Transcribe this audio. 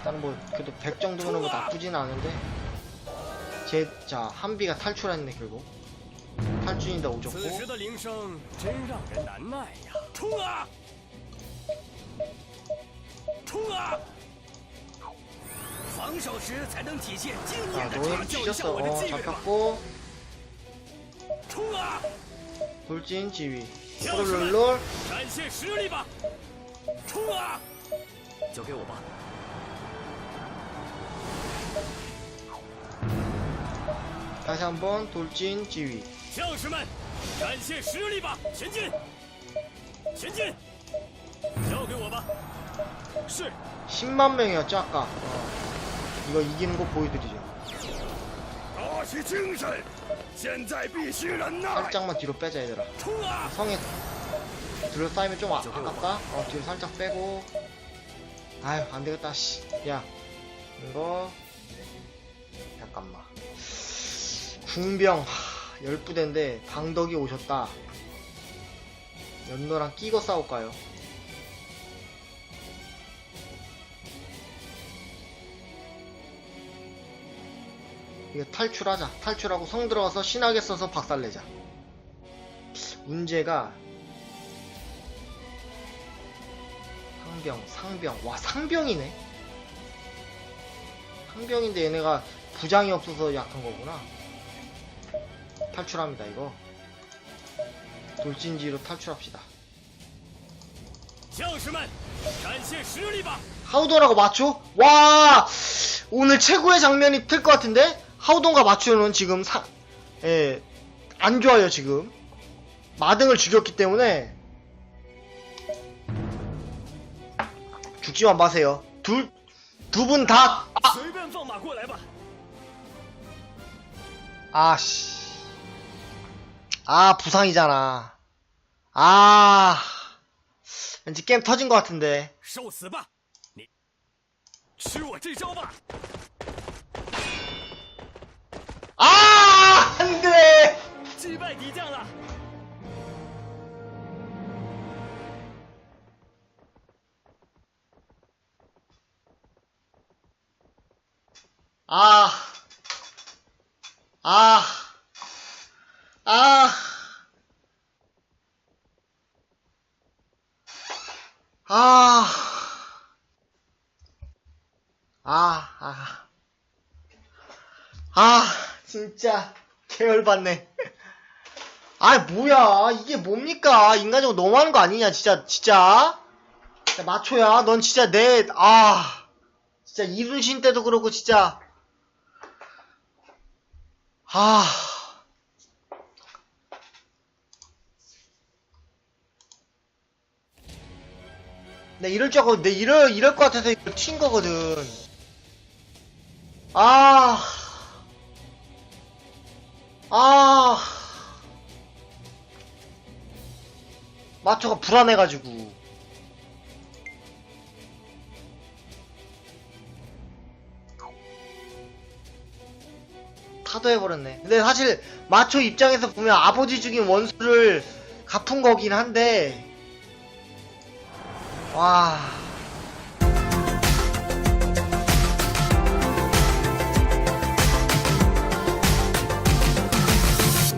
일단 뭐 그래도 100 정도는 뭐 나쁘진 않은데. 제 자 한비가 탈출했네 결국. 탈출인데 오졌고. 아 너는 뒤졌어. 어 잡혔고. 돌진 지휘. 롤롤롤. 저게 오바. 다시 한번 돌진 지휘. 장수만, 간시의 수리바 전진, 전진. 10만 명이었죠 아까. 어. 이거 이기는 거 보여드리죠. 살짝만 뒤로 빼자 얘들아. 성에 둘러싸이면 좀 아, 아깝다. 어, 뒤로 살짝 빼고. 아휴 안 되겠다 씨. 야 이거. 잠깐만 궁병 하, 열부대인데 방덕이 오셨다 연노랑 끼고 싸울까요? 이거 탈출하자 탈출하고 성 들어가서 신하게 써서 박살내자 문제가 상병, 상병. 와, 상병이네. 상병인데 얘네가 부장이 없어서 약한 거구나. 탈출합니다 이거. 돌진지로 탈출합시다. 하우돈하고 맞추? 와 오늘 최고의 장면이 될 것 같은데? 하우돈과 맞추는 지금 사, 예, 안 좋아요 지금. 마등을 죽였기 때문에. 죽지만 마세요. 둘 두 분다 아. 아씨. 아 부상이잖아. 아. 왠지 게임 터진 것 같은데. 아 안돼! 아. 아. 아. 아. 아, 아. 아, 진짜. 계열받네. 아, 뭐야. 이게 뭡니까? 인간적으로 너무하는 거 아니냐, 진짜, 진짜. 야, 마초야. 넌 진짜 내, 아. 진짜 이순신 때도 그렇고, 진짜. 아. 내 이럴 줄 알고, 내 이럴, 이럴 것 같아서 이거 튄 거거든. 아. 아. 마초가 불안해가지고. 타도해버렸네. 근데 사실 마초 입장에서 보면 아버지 죽인 원수를 갚은 거긴 한데 와